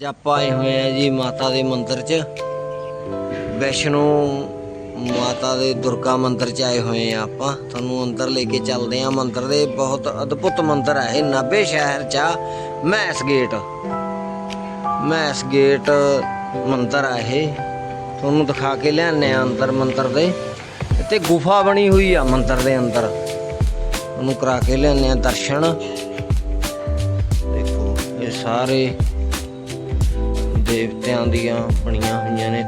ਅੱਜ ਆਪਾਂ ਆਏ ਹੋਏ ਆ ਜੀ ਮਾਤਾ ਦੇ ਮੰਦਿਰ 'ਚ। ਵੈਸ਼ਨੋ ਮਾਤਾ ਦੇ ਦੁਰਗਾ ਮੰਦਿਰ 'ਚ ਆਏ ਹੋਏ ਆ ਆਪਾਂ। ਤੁਹਾਨੂੰ ਅੰਦਰ ਲੈ ਕੇ ਚੱਲਦੇ ਆ। ਮੰਦਿਰ ਦੇ ਬਹੁਤ ਅਦਭੁਤ ਮੰਦਿਰ ਹੈ ਇਹ। ਨਾਭੇ ਸ਼ਹਿਰ 'ਚ ਆ ਮੈਸ ਗੇਟ। ਮੈਸ ਗੇਟ ਮੰਦਿਰ ਆ ਇਹ। ਤੁਹਾਨੂੰ ਦਿਖਾ ਕੇ ਲਿਆਨੇ ਆ ਅੰਦਰ ਮੰਦਿਰ ਦੇ। ਇੱਥੇ ਗੁਫਾ ਬਣੀ ਹੋਈ ਆ ਮੰਦਿਰ ਦੇ ਅੰਦਰ। ਉਹਨੂੰ ਕਰਾ ਕੇ ਲਿਆਨੇ ਆ ਦਰਸ਼ਨ। ਦੇਖੋ, ਇਹ ਸਾਰੇ ਦੇਵਤਿਆਂ ਦੀਆਂ ਬਣੀਆਂ ਹੋਈਆਂ ਨੇ।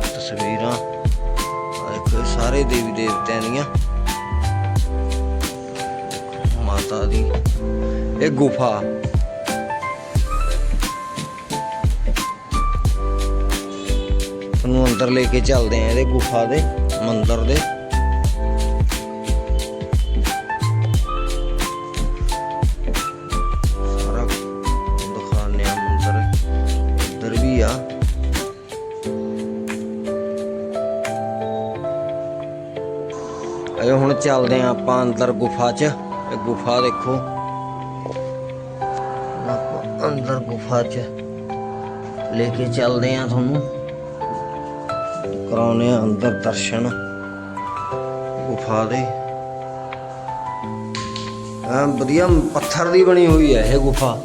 ਤਸਵੀਰਾਂ ਦੇਖੋ ਸਾਰੇ ਦੇਵੀ ਦੇਵਤਿਆਂ ਦੀਆਂ। ਮਾਤਾ ਦੀ ਇਹ ਗੁਫਾ। ਤੁਹਾਨੂੰ ਅੰਦਰ ਲੈ ਕੇ ਚੱਲਦੇ ਆ ਇਹਦੇ ਗੁਫਾ ਦੇ, ਮੰਦਰ ਦੇ। ਚੱਲਦੇ ਆ ਆਪਾਂ ਅੰਦਰ ਗੁਫਾ 'ਚ। ਇਹ ਗੁਫਾ ਦੇਖੋ। ਆਪਾਂ ਅੰਦਰ ਗੁਫਾ 'ਚ ਲੈ ਕੇ ਚੱਲਦੇ ਆ ਤੁਹਾਨੂੰ। ਕਰਾਉਨੇ ਆ ਅੰਦਰ ਦਰਸ਼ਨ ਗੁਫਾ ਦੇ। ਆ ਵਧੀਆ ਪੱਥਰ ਦੀ ਬਣੀ ਹੋਈ ਹੈ ਇਹ ਗੁਫਾ।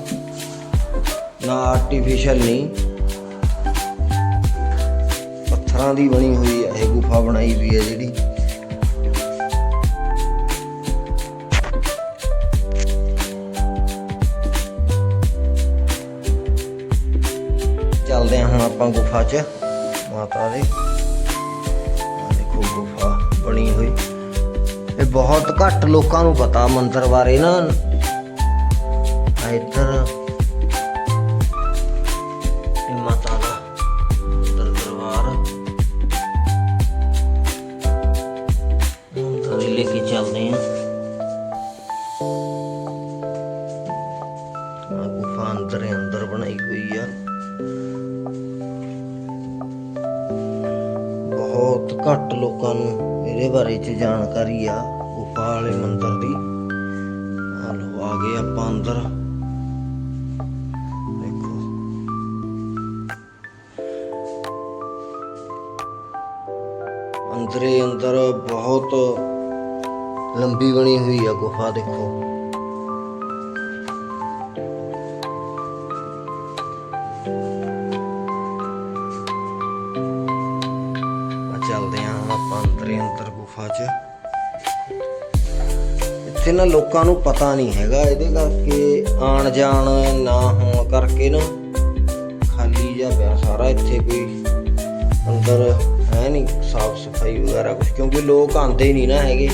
ਨਾ ਆਰਟੀਫੀਸ਼ੀਅਲ ਨਹੀਂ ਪੱਥਰਾਂ ਦੀ ਬਣੀ ਹੋਈ ਹੈ ਇਹ ਗੁਫਾ ਬਣਾਈ ਵੀ ਹੈ ਜਿਹੜੀ। ਚੱਲਦੇ ਹਾਂ ਹੁਣ ਆਪਾਂ ਗੁਫਾ 'ਚ, ਮਾਤਾ ਦੇ। ਦੇਖੋ ਗੁਫਾ ਬਣੀ ਹੋਈ। ਇਹ ਬਹੁਤ ਘੱਟ ਲੋਕਾਂ ਨੂੰ ਪਤਾ ਮੰਦਿਰ ਬਾਰੇ ਨਾ। ਆ ਇੱਧਰ ਬਾਰੇ ਚ ਜਾਣਕਾਰੀ ਆ, ਗੁਫਾ ਵਾਲੇ ਮੰਦਿਰ ਦੀ। ਆ ਆ ਗਏ ਆਪਾਂ ਅੰਦਰ। ਦੇਖੋ। ਅੰਦਰੇ ਅੰਦਰ ਬਹੁਤ ਲੰਬੀ ਬਣੀ ਹੋਈ ਆ ਗੁਫਾ, ਦੇਖੋ। ਗੁਫਾ 'ਚ। ਇੱਥੇ ਨਾ ਲੋਕਾਂ ਨੂੰ ਪਤਾ ਨਹੀਂ ਹੈਗਾ ਇਹਦੇ ਕਰਕੇ ਆਣ ਜਾਣ ਨਾ ਹੋਣ ਕਰਕੇ ਨਾ ਖਾਲੀ ਜਿਹਾ ਪਿਆ ਸਾਰਾ ਇੱਥੇ ਕੋਈ ਅੰਦਰ ਹੈ ਨਹੀਂ ਸਾਫ਼ ਸਫ਼ਾਈ ਵਗੈਰਾ ਕੁਝ ਕਿਉਂਕਿ ਲੋਕ ਆਂਦੇ ਨਹੀਂ ਨਾ ਹੈਗੇ।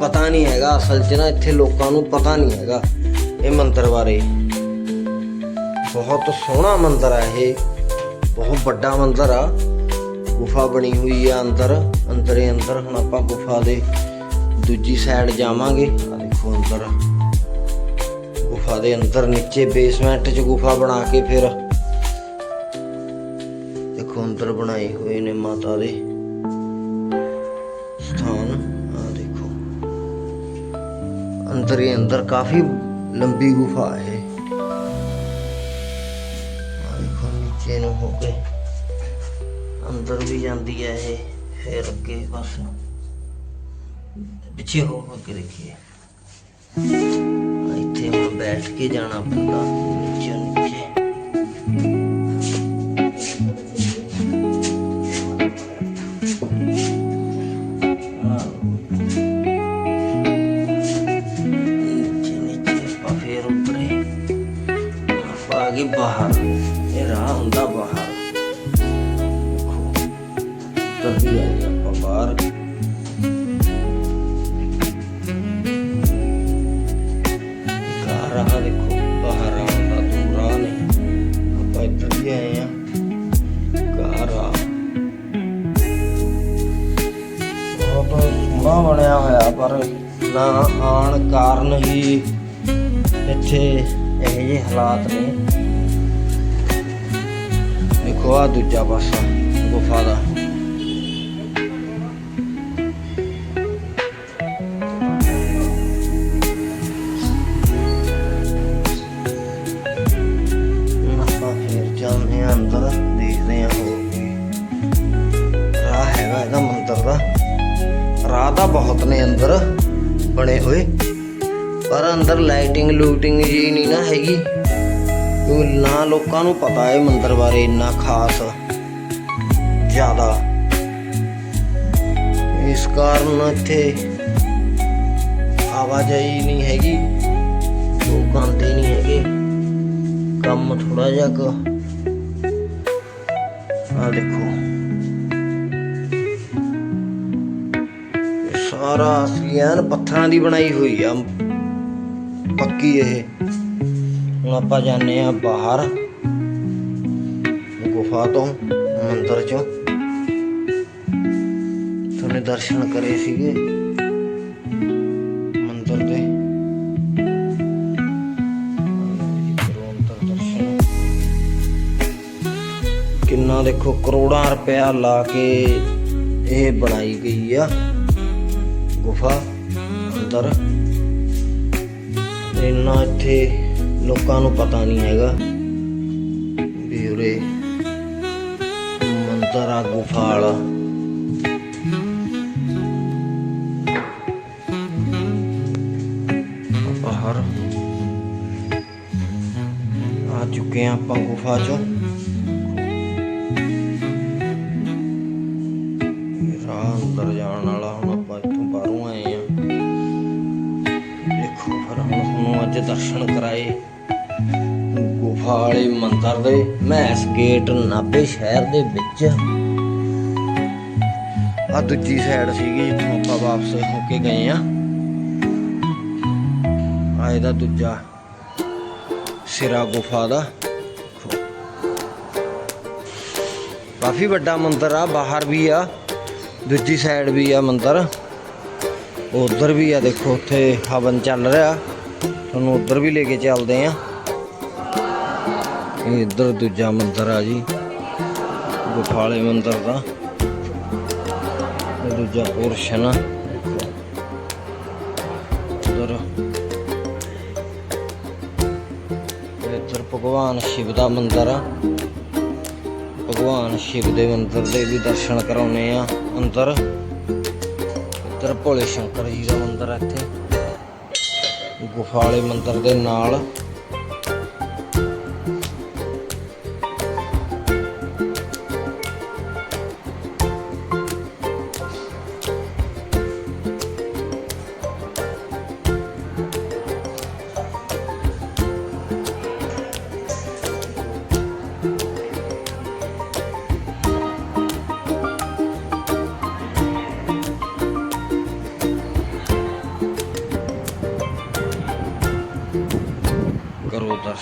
ਪਤਾ ਨਹੀਂ ਹੈਗਾ ਅਸਲ 'ਚ ਨਾ ਇੱਥੇ ਲੋਕਾਂ ਨੂੰ ਪਤਾ ਨਹੀਂ ਹੈਗਾ ਇਹ ਮੰਦਰ ਬਾਰੇ। ਬਹੁਤ ਸੋਹਣਾ ਮੰਦਿਰ ਆ ਇਹ, ਬਹੁਤ ਵੱਡਾ ਮੰਦਿਰ ਆ। ਗੁਫਾ ਬਣੀ ਹੋਈ ਆ ਅੰਦਰ, ਅੰਦਰੇ ਅੰਦਰ। ਹੁਣ ਆਪਾਂ ਗੁਫਾ ਦੇ ਦੂਜੀ ਸਾਈਡ ਜਾਵਾਂਗੇ। ਆ ਦੇਖੋ ਅੰਦਰ। ਗੁਫਾ ਦੇ ਅੰਦਰ ਨੀਚੇ ਬੇਸਮੈਂਟ 'ਚ ਗੁਫਾ ਬਣਾ ਕੇ ਫਿਰ ਦੇਖੋ ਅੰਦਰ ਬਣਾਏ ਹੋਏ ਨੇ ਮਾਤਾ ਦੇ ਸਥਾਨ। ਆ ਦੇਖੋ। ਅੰਦਰ ਹੀ ਅੰਦਰ ਕਾਫੀ ਲੰਬੀ ਗੁਫਾ ਹੈ। ਆ ਦੇਖੋ ਨੀਚੇ ਨੂੰ ਹੋ ਕੇ। ਅੰਦਰ ਵੀ ਜਾਂਦੀ ਹੈ ਇਹ, ਫਿਰ ਅੱਗੇ ਬਸ ਪਿੱਛੇ ਹੋ ਹੋ ਕੇ ਦੇਖੀਏ। ਇੱਥੇ ਹੁਣ ਬੈਠ ਕੇ ਜਾਣਾ ਪੈਂਦਾ ਨੀਚੇ। ਨੀਚੇ ਨੀਚੇ ਨੀਚੇ ਆ ਗਏ ਬਾਹਰ। ਇਹ ਰਾਹ ਹੁੰਦਾ ਬਾਹਰ। ਤभी ਆ ਗਿਆ ਆਪਾਂ ਬਾਹਰ ਘਰ ਦੇਖੋ, ਬਾਹਰ ਆਉਂਦਾ ਦੂਰ ਆ ਆਪਾਂ ਇੱਧਰ ਹੀ ਆਏ ਆ। ਘਰ ਬਹੁਤ ਸੋਹਣਾ ਬਣਿਆ ਹੋਇਆ, ਪਰ ਨਾ ਆਣ ਕਾਰਨ ਹੀ ਇੱਥੇ ਇਹੋ ਜਿਹੇ ਹਾਲਾਤ ਨੇ। ਦੇਖੋ ਆ ਦੂਜਾ ਪਾਸਾ, ਗੁਫਾ ਦਾ। ਰਾਹ ਤਾਂ ਬਹੁਤ ਨੇ ਅੰਦਰ, ਬਣੇ ਹੋਏ। ਪਰ ਅੰਦਰ ਲਾਈਟਿੰਗ ਲੂਟਿੰਗ ਜੀ ਨਹੀਂ ਨਾ ਹੈਗੀ। ਕਿਉਂਕਿ ਨਾ ਲੋਕਾਂ ਨੂੰ ਪਤਾ ਹੈ ਮੰਦਿਰ ਬਾਰੇ ਇੰਨਾ ਖਾਸ, ਜ਼ਿਆਦਾ। ਇਸ ਕਾਰਨ ਇੱਥੇ ਆਵਾਜਾਈ ਨਹੀਂ ਹੈਗੀ। ਲੋਕ ਆਉਂਦੇ ਨਹੀਂ ਹੈਗੇ। ਕੰਮ ਥੋੜਾ ਜਿਹਾ ਆ ਦੇਖੋ। ਸਾਰਾ ਅਸਲੀ ਐਨ ਪੱਥਰਾਂ ਦੀ ਬਣਾਈ ਹੋਈ ਆ। ਪੱਕੀ ਇਹ। ਹੁਣ ਆਪਾਂ ਜਾਂਦੇ ਆ ਬਾਹਰ। ਗੁਫਾ ਤੋਂ, ਮੰਦਿਰ ਚੋਂ। ਤੁਹਾਨੂੰ ਦਰਸ਼ਨ ਕਰੇ ਸੀਗੇ। ਮੰਦਿਰ ਦੇ। ਕਿੰਨਾ ਦੇਖੋ ਕਰੋੜਾਂ ਰੁਪਇਆ ਲਾ ਕੇ ਇਹ ਬਣਾਈ ਗਈ ਆ। ਗੁਫਾ ਅੰਦਰ। ਇੰਨਾ ਇੱਥੇ ਲੋਕਾਂ ਨੂੰ ਪਤਾ ਨਹੀਂ ਹੈਗਾ ਵੀ ਉਰੇ ਮੰਦਰ ਆ, ਗੁਫਾ ਵਾਲਾ। ਬਾਹਰ ਆ ਚੁੱਕੇ ਆ ਆਪਾਂ ਗੁਫਾ ਚੋਂ। ਅੰਦਰ ਜਾਣ ਵਾਲਾ ਹੁਣ ਆਪਾਂ ਇੱਥੋਂ ਬਾਹਰੋਂ ਆਏ ਆ ਦੇਖੋ ਫਿਰ ਹੁਣ ਤੁਹਾਨੂੰ ਅੱਜ ਦਰਸ਼ਨ ਕਰਾਏ। ਗੁਫਾ ਵਾਲੇ ਮੰਦਿਰ ਦੇ ਮੈਸ ਗੇਟ ਨਾਭੇ ਸ਼ਹਿਰ ਦੇ ਵਿੱਚ। ਆ ਦੂਜੀ ਸਾਈਡ ਸੀਗੀ ਜਿੱਥੋਂ ਆਪਾਂ ਵਾਪਸ ਹੋ ਕੇ ਗਏ ਆ ਆ ਇਹਦਾ ਦੂਜਾ ਸਿਰਾ ਗੁਫਾ ਦਾ। ਕਾਫੀ ਵੱਡਾ ਮੰਦਿਰ ਆ, ਬਾਹਰ ਵੀ ਆ। ਦੂਜੀ ਸਾਈਡ ਵੀ ਆ ਮੰਦਰ। ਉਧਰ ਵੀ ਆ ਦੇਖੋ, ਉੱਥੇ ਹਵਨ ਚੱਲ ਰਿਹਾ। ਤੁਹਾਨੂੰ ਉਧਰ ਵੀ ਲੈ ਕੇ ਚੱਲਦੇ ਆ। ਇਹ ਇੱਧਰ ਦੂਜਾ ਮੰਦਰ ਆ ਜੀ ਗੁਫਾ ਮੰਦਰ ਦਾ। ਦੂਜਾ ਪੋਰਸ਼ਨ ਆ। ਉਧਰ। ਇੱਧਰ ਭਗਵਾਨ ਸ਼ਿਵ ਦਾ ਮੰਦਰ ਆ। ਭਗਵਾਨ ਸ਼ਿਵ ਦੇ ਮੰਦਰ ਦੇ ਵੀ ਦਰਸ਼ਨ ਕਰਾਉਨੇ ਆ। ਅੰਦਰ। ਇੱਧਰ ਭੋਲੇ ਸ਼ੰਕਰ ਜੀ ਦਾ ਮੰਦਿਰ ਆ ਇੱਥੇ। ਗੁਫਾ ਵਾਲੇ ਮੰਦਿਰ ਦੇ ਨਾਲ।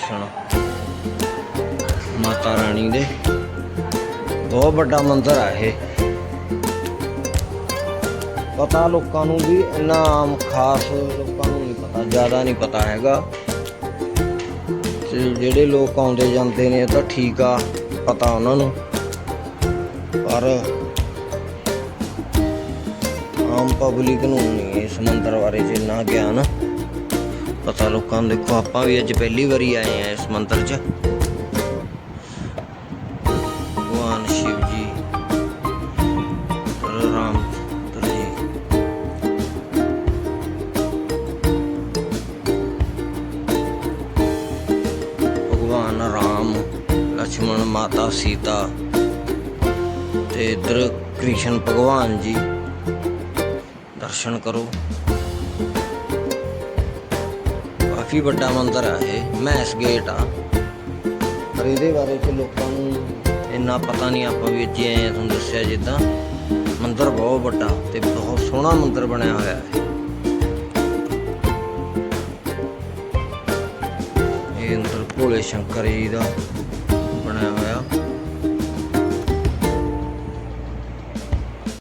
ਦਰਸ਼ਨ। ਮਾਤਾ ਰਾਣੀ ਦੇ ਬਹੁਤ ਵੱਡਾ ਮੰਦਿਰ ਆ ਇਹ। ਪਤਾ ਲੋਕਾਂ ਨੂੰ ਵੀ ਇੰਨਾ ਆਮ ਖਾਸ ਲੋਕਾਂ ਨੂੰ ਨਹੀਂ ਪਤਾ, ਜ਼ਿਆਦਾ ਨਹੀਂ ਪਤਾ ਹੈਗਾ। ਤੇ ਜਿਹੜੇ ਲੋਕ ਆਉਂਦੇ ਜਾਂਦੇ ਨੇ ਤਾਂ ਠੀਕ ਆ, ਪਤਾ ਉਹਨਾਂ ਨੂੰ। ਪਰ ਆਮ ਪਬਲਿਕ ਨੂੰ ਨਹੀਂ ਇਸ ਮੰਦਿਰ ਬਾਰੇ ਜਿੰਨਾ ਗਿਆਨ। ਪਤਾ ਲੋਕਾਂ ਨੂੰ ਦੇਖੋ, ਆਪਾਂ ਵੀ ਅੱਜ ਪਹਿਲੀ ਵਾਰੀ ਆਏ ਆ ਇਸ ਮੰਦਰ 'ਚ। ਭਗਵਾਨ ਸ਼ਿਵ ਜੀ, ਰਾਮ ਜੀ। ਭਗਵਾਨ ਰਾਮ ਲక్ష్మణ ਮਾਤਾ ਸੀਤਾ ਤੇ ਇਧਰ ਕ੍ਰਿਸ਼ਨ ਭਗਵਾਨ ਜੀ। ਦਰਸ਼ਨ ਕਰੋ। ਕਾਫੀ ਵੱਡਾ ਮੰਦਿਰ ਆ ਇਹ ਮੈਸ ਗੇਟ ਆ। ਪਰ ਇਹਦੇ ਬਾਰੇ ਚ ਲੋਕਾਂ ਨੂੰ ਇੰਨਾ ਪਤਾ ਨਹੀਂ, ਆਪਾਂ ਵੀ ਅੱਜ ਆਏ ਆ, ਤੁਹਾਨੂੰ ਦੱਸਿਆ ਜਿੱਦਾਂ। ਮੰਦਿਰ ਬਹੁਤ ਵੱਡਾ ਤੇ ਬਹੁਤ ਸੋਹਣਾ ਮੰਦਿਰ ਬਣਿਆ ਹੋਇਆ ਹੈ ਇਹ ਅੰਦਰ ਭੋਲੇ ਸ਼ੰਕਰ ਜੀ ਦਾ ਬਣਿਆ ਹੋਇਆ।